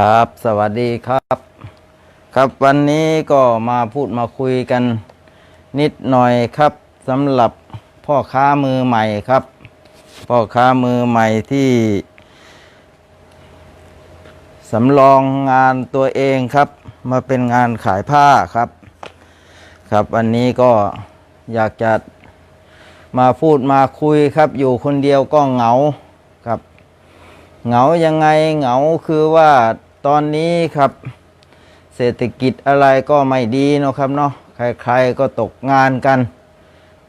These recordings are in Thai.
ครับ สวัสดีครับ ครับวันนี้ก็มาพูดมาคุยกันนิดหน่อยครับสำหรับพ่อค้ามือใหม่ครับ พ่อค้ามือใหม่ที่สำรองงานตัวเองครับ มาเป็นงานขายผ้าครับ ครับวันนี้ก็อยากจะมาพูดมาคุยครับ อยู่คนเดียวก็เหงาครับ เหงายังไงเหงาคือว่า ตอนนี้ครับ เศรษฐกิจอะไรก็ไม่ดีเนาะครับเนาะใครๆก็ตกงานกัน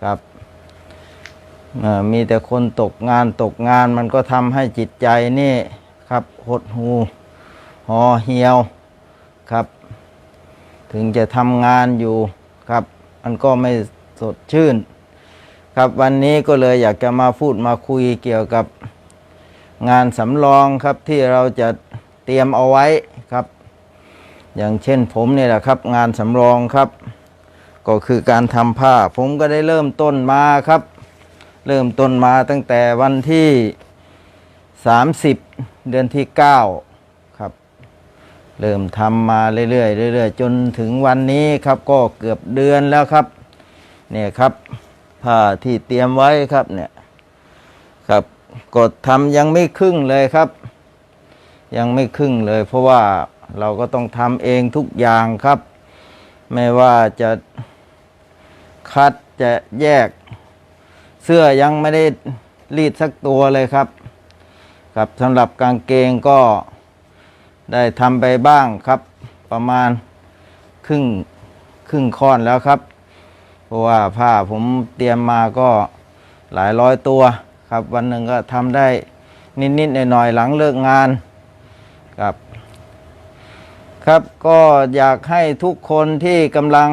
ครับมีแต่คนตกงานตกงานมันก็ทำให้จิตใจนี่ครับหดหูห่อเหี่ยวครับ ถึงจะทำงานอยู่ครับ มันก็ไม่สดชื่น ครับวันนี้ก็เลยอยากจะมาพูดมาคุยเกี่ยวกับงานสำรองครับที่เราจะ เตรียมเอาไว้ครับ อย่างเช่นผมเนี่ยแหละครับ งานสำรองครับ ก็คือการทำผ้า ผมก็ได้เริ่มต้นมาครับ เริ่มต้นมาตั้งแต่วันที่ 30 เดือนที่ 9 ครับ เริ่มทำมาเรื่อยๆเรื่อยๆจนถึงวันนี้ครับก็เกือบเดือนแล้วครับ เนี่ยครับผ้าที่เตรียมไว้ครับเนี่ยครับกดทำยังไม่ครึ่งเลยครับ ยังไม่ครึ่งเลย เพราะว่าเราก็ต้องทำเองทุกอย่างครับ ไม่ว่าจะคัดจะแยก เสื้อยังไม่ได้รีดสักตัวเลยครับ ครับสำหรับกางเกงก็ได้ทำไปบ้างครับ ประมาณครึ่งครึ่งค่อนแล้วครับ เพราะว่าผ้าผมเตรียมมาก็หลายร้อยตัวครับ วันหนึ่งก็ทำได้นิดๆหน่อยๆหลังเลิกงาน ครับ ครับก็อยากให้ทุกคนที่กำลัง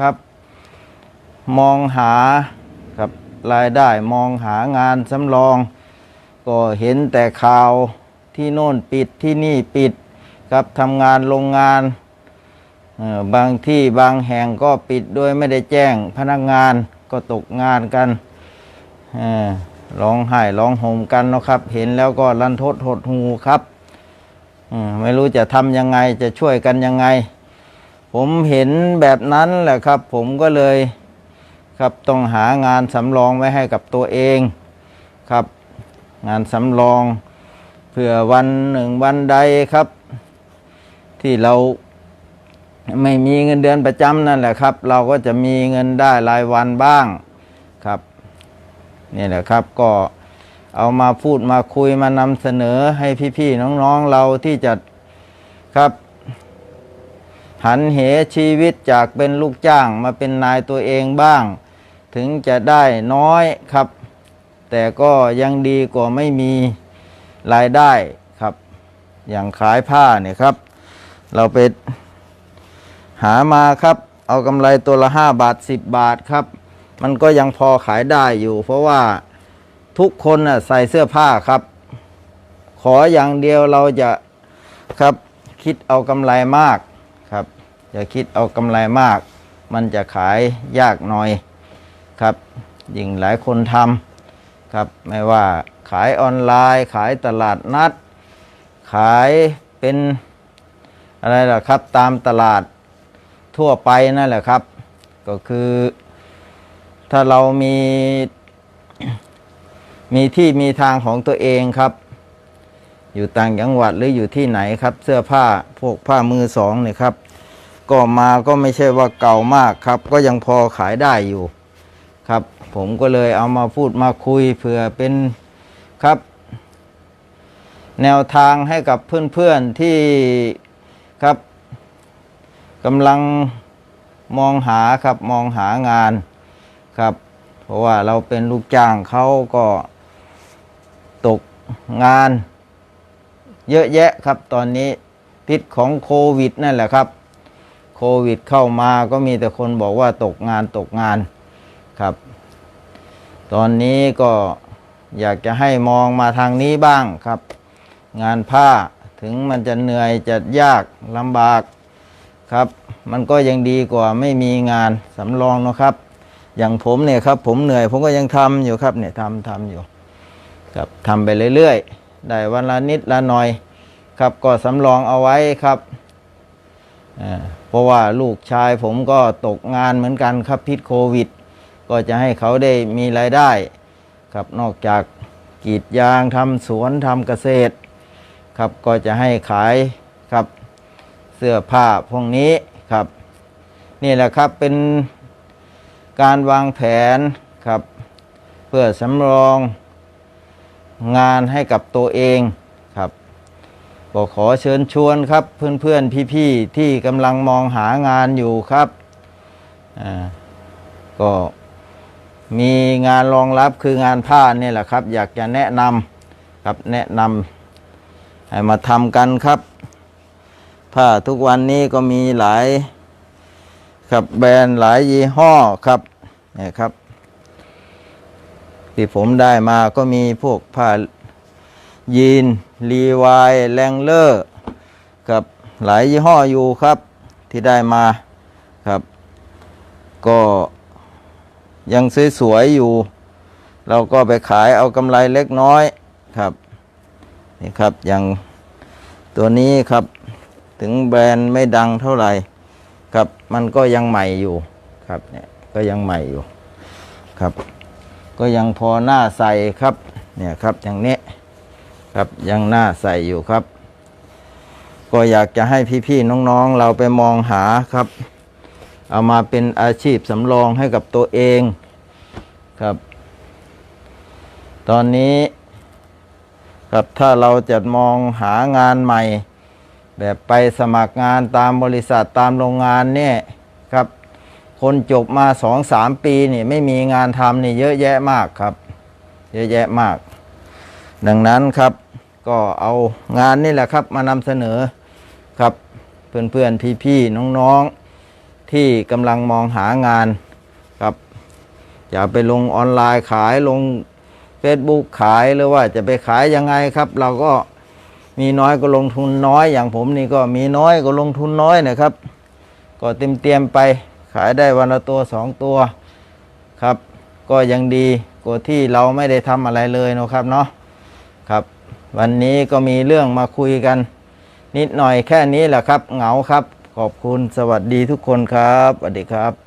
ครับ มองหาครับรายได้มองหางานสำรอง ก็เห็นแต่ข่าวที่โน่นปิดที่นี่ปิดครับทำงานโรงงานบางที่บางแห่งก็ปิดโดยไม่ได้แจ้งพนักงานก็ตกงานกันเอ่อร้องไห้ร้องห่มกันนะครับ เห็นแล้วก็รันทดหดหูครับ ไม่รู้จะทำยังไงจะช่วยกันยังไง ผมเห็นแบบนั้นแหละครับ ผมก็เลยครับต้องหางานสำรองไว้ให้กับตัวเองครับ งานสำรองเพื่อวันหนึ่งวันใดครับ ที่เราไม่มีเงินเดือนประจำนั่นแหละครับ เราก็จะมีเงินได้รายวันบ้างครับ นี่แหละครับก็ เอามาพูดมาคุยมานำเสนอให้พี่ๆน้องๆเราที่จะครับหันเหชีวิตจากเป็นลูกจ้างมาเป็นนายตัวเองบ้าง ถึงจะได้น้อยครับ แต่ก็ยังดีกว่าไม่มีรายได้ครับ อย่างขายผ้าเนี่ยครับ เราไปหามาครับ เอากำไรตัวละห้าบาทสิบบาทครับ มันก็ยังพอขายได้อยู่ เพราะว่า ทุกคนน่ะใส่เสื้อผ้าครับ ขออย่างเดียวเราจะครับคิดเอากำไรมากครับอย่าคิดเอากำไรมาก มันจะขายยากหน่อยครับยิ่งหลายคนทำครับไม่ว่าขายออนไลน์ขายตลาดนัด ขายเป็นอะไรล่ะครับตามตลาดทั่วไปนั่นแหละครับ ก็คือถ้าเรามี มีที่มีทางของตัวเองครับ อยู่ต่างจังหวัดหรืออยู่ที่ไหนครับ เสื้อผ้าพวกผ้ามือสองเนี่ยครับก็มาก็ไม่ใช่ว่าเก่ามากครับ ก็ยังพอขายได้อยู่ครับ ผมก็เลยเอามาพูดมาคุยเผื่อเป็นครับ แนวทางให้กับเพื่อนๆที่ครับกำลังมองหาครับมองหางานครับ เพราะว่าเราเป็นลูกจ้างเขาก็ ตกงาน เยอะแยะครับตอนนี้พิษของโควิดนั่นแหละครับ โควิดเข้ามาก็มีแต่คนบอกว่าตกงานตกงานครับ ตอนนี้ก็อยากจะให้มองมาทางนี้บ้างครับ งานผ้าถึงมันจะเหนื่อยจะยากลำบากครับ มันก็ยังดีกว่าไม่มีงานสำรองนะครับ อย่างผมเนี่ยครับ ผมเหนื่อยผมก็ยังทำอยู่ครับเนี่ยทำทำอยู่ ครับทำไปเรื่อยๆ ได้วันละนิดละหน่อยครับก็สำรองเอาไว้ครับเพราะว่าลูกชายผมก็ตกงานเหมือนกันครับพิษโควิด ก็จะให้เขาได้มีรายได้ ครับนอกจากกรีดยางทำสวนทำเกษตร ครับก็จะให้ขายครับเสื้อผ้าพวกนี้ครับ นี่แหละครับเป็นการวางแผนครับ เพื่อสำรอง งานให้กับตัวเองครับก็ขอเชิญชวนครับเพื่อนๆพี่ๆที่กำลังมองหางานอยู่ครับก็มีงานรองรับคืองานผ้าเนี่ยแหละครับ อยากจะแนะนำครับแนะนำให้มาทำกันครับ ผ้าทุกวันนี้ก็มีหลายครับแบรนด์หลายยี่ห้อครับนี่ครับ ที่ผมได้มาก็มีพวกผ้ายีนรีวายแรงเลอร์กับหลายยี่ห้ออยู่ครับที่ได้มาครับ ก็ยังสวยๆอยู่ เราก็ไปขายเอากำไรเล็กน้อยครับนี่ครับอย่างตัวนี้ครับถึงแบรนด์ไม่ดังเท่าไหร่ครับมันก็ยังใหม่อยู่ครับเนี่ยก็ยังใหม่อยู่ครับ ก็ยังพอหน้าใส่ครับเนี่ยครับอย่างนี้ครับยังหน้าใส่อยู่ครับ ก็อยากจะให้พี่ๆน้องๆ เราไปมองหาครับ เอามาเป็นอาชีพสำรองให้กับตัวเองครับ ตอนนี้ครับถ้าเราจะมองหางานใหม่ แบบไปสมัครงานตามบริษัทตามโรงงานเนี่ย คนจบมาสองสามปีนี่ไม่มีงานทำนี่เยอะแยะมากครับ เยอะแยะมาก ดังนั้นครับก็เอางานนี่แหละครับมานำเสนอครับเพื่อนๆพี่ๆน้องๆที่กำลังมองหางานครับจะไปลงออนไลน์ขายลง Facebook ขายหรือว่าจะไปขายยังไงครับ เราก็มีน้อยก็ลงทุนน้อยอย่างผมนี่ก็มีน้อยก็ลงทุนน้อยนะครับ ก็เต็มเตรียมๆไป ขายได้วันละตัวสองตัวครับ ก็ยังดีกว่าที่เราไม่ได้ทำอะไรเลยนะครับเนาะครับ วันนี้ก็มีเรื่องมาคุยกัน นิดหน่อยแค่นี้แหละครับ เหงาครับ ขอบคุณสวัสดีทุกคนครับสวัสดีครับ